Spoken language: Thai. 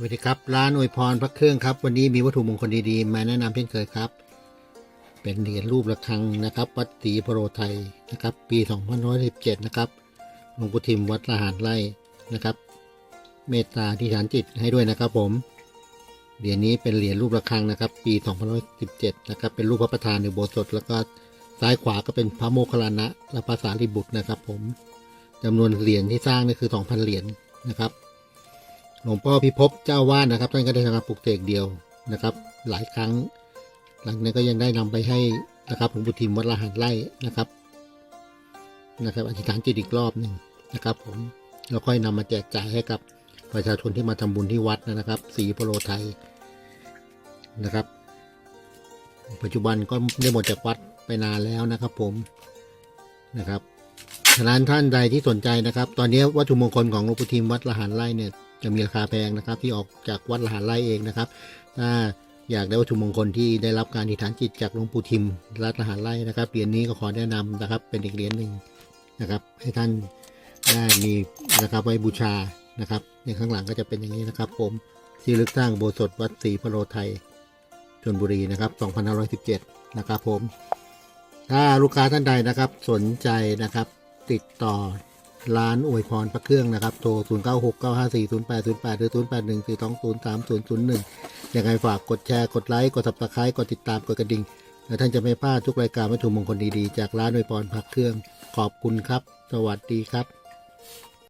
สวัสดีครับร้านอวยพรพระเครื่องครับ วันนี้มีวัตถุมงคลดีๆ มาแนะนำเช่นเคยครับ เป็นเหรียญรูประฆังนะครับ วัดศรีพโรไทยนะครับ ปี2517นะครับหลวงปู่ทิมวัดละหารไร่นะครับ เมตตาที่ฐานจิตให้ด้วยนะครับ ผมเหรียญนี้เป็นเหรียญรูประฆังนะครับ ปี2517นะครับ เป็นรูปพระประธานในโบสถแล้วก็ซ้ายขวาก็เป็นพระโมคคัลลานะและพระสารีบุตรนะครับ ผมจำนวนเหรียญที่สร้างนี่คือ 2,000 เหรียญนะครับ หลวงพ่อพิภพเจ้าวาดนะครับท่านก็ได้ทำการปลุกเสกเดียวนะครับ หลายครั้ง หลังนี้ก็ยังได้นำไปให้นะครับหลวงปู่ทิมวัดละหันไร่นะครับนะครับอธิษฐานจิตอีกรอบหนึ่งนะครับ ผมแล้วค่อยนำมาแจกจ่ายให้กับประชาชนที่มาทำบุญที่วัดนะครับสีโพโลไทยนะครับ ปัจจุบันก็ได้หมดจากวัดไปนานแล้วนะครับ ผมนะครับฉะนั้นท่านใดที่สนใจนะครับ ตอนนี้วัตถุมงคลของหลวงปู่ทิมวัดละหันไร่เนี่ย จะมีราคาแพงนะครับ ที่ออกจากวัดละหันไร่เองนะครับถ้าอยากได้วัตถุมงคลที่ได้รับการอธิษฐานจิตจากหลวงปู่ทิมรัตนหารไร่นะครับเหรียญนี้ก็ขอแนะนำนะครับ เป็นอีกเหรียญหนึ่งนะครับ ให้ท่านได้มีนะครับไว้บูชานะครับในข้างหลังก็จะเป็นอย่างนี้นะครับ ผมที่ลึกสร้างโบสถ์วัดศรีพโรไทยชนบุรีนะครับ 2517 นะครับผม ถ้าลูกค้าท่านใดนะครับสนใจนะครับติดต่อ ร้านอวยพรพระเครื่องนะครับ โทร 0 9 6 9 5 4 0 8 0 8 หรือ 0 8 1 4 2 0 3 0 0 1 ยังไงฝากกดแชร์ กดไลค์ กดสับสไครต์กดติดตาม กดกระดิ่ง และท่านจะไม่พลาดทุกรายการวัตถุมงคลดีๆ จากร้านอวยพรพระเครื่อง ขอบคุณครับ สวัสดีครับ